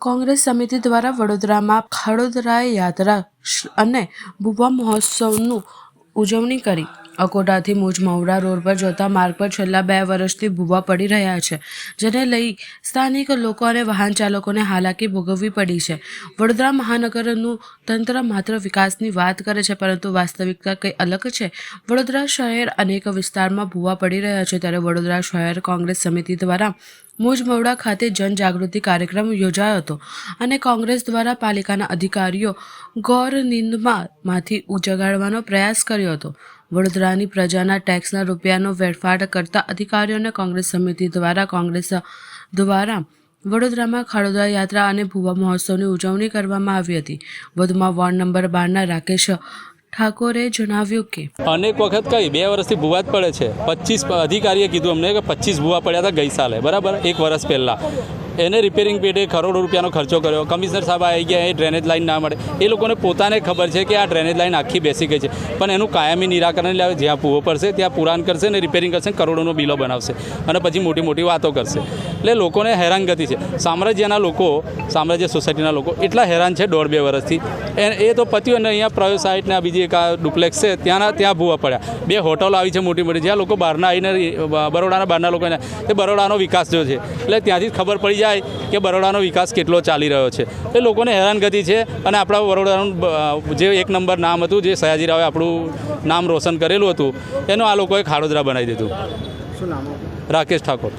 કોંગ્રેસ સમિતિ દ્વારા વડોદરામાં ખાડોદરાય યાત્રા અને ભૂવા મહોત્સવનું ઉજવણી કરી. અકોટાથી મુજ મહુડા રોડ પર જતા માર્ગ પર છેલ્લા બે વર્ષથી ભૂવા પડી રહ્યા છે, જેને લઈ સ્થાનિક લોકો અને વાહન ચાલકોને હાલાકી ભોગવવી પડી છે. વડોદરા મહાનગરનું તંત્ર માત્ર વિકાસની વાત કરે છે, પરંતુ વાસ્તવિકતા કંઈ અલગ છે? વડોદરા શહેર અનેક વિસ્તારમાં ભૂવા પડી રહ્યા છે, ત્યારે વડોદરા શહેર કોંગ્રેસ સમિતિ દ્વારા મુજ મવડા ખાતે જનજાગૃતિ કાર્યક્રમ યોજાયો હતો અને કોંગ્રેસ દ્વારા પાલિકાના અધિકારીઓ ગૌર નિંદમાંથી ઉજગાડવાનો પ્રયાસ કર્યો હતો. વડોદરાની પ્રજાના ટેક્સના રૂપિયાનો વેડફાટ કરતા અધિકારીઓને કોંગ્રેસ સમિતિ દ્વારા કોંગ્રેસ દ્વારા વડોદરામાં ખાડોદા યાત્રા અને ભૂવા મહોત્સવની ઉજવણી કરવામાં આવી હતી. વધુમાં વોર્ડ નંબર બારના રાકેશ ઠાકોરે જણાવ્યું કે અનેક વખત કઈ બે વર્ષથી ભૂવા જ પડે છે. પચીસ અધિકારીએ કીધું અમને કે પચીસ ભૂવા પડ્યા હતા ગઈ સાલે. બરાબર? એક વર્ષ પહેલાં. એને રિપેરિંગ પેટે કરોડો રૂપિયાનો ખર્ચો કર્યો. કમિશનર સાહેબ આવી ગયા, એ ડ્રેનેજ લાઇન ના મળે. એ લોકોને પોતાને ખબર છે કે આ ડ્રેનેજ લાઈન આખી બેસી ગઈ છે. પણ એનું કાયમી નિરાકરણ લાવે, જ્યાં પૂવો પડશે, ત્યાં પુરાણ કરશે ને રિપેરિંગ કરશે કરોડોનો બિલો બનાવશે. અને પછી મોટી મોટી વાતો કરશે. એટલે લોકોને હેરાનગતિ છે. સામ્રાજ્યના લોકો, સામ્રાજ્ય સોસાયટીના લોકો એટલા હેરાન છે દોઢ બે વર્ષથી એ તો પત્યું અને અહીંયા પ્રયો સાઇટને બીજી એક આ ડુપ્લેક્સ છે, ત્યાંના ત્યાં ભૂવા પડ્યા. બે હોટલો આવી છે મોટી મોટી, જ્યાં લોકો બહારના આવીને બરોડાના બહારના લોકો એને એ બરોડાનો વિકાસ જો છે. એટલે ત્યાંથી જ ખબર પડી જાય કે બરોડાનો વિકાસ કેટલો ચાલી રહ્યો છે. એ લોકોને હેરાનગતિ છે અને આપણા બરોડાનું જે એક નંબર નામ હતું જે સયાજીરાવે આપણું નામ રોશન કરેલું હતું એનું આ લોકોએ ખાડોદરા બનાવી દીધું. શું નામ રાકેશ ઠાકોર.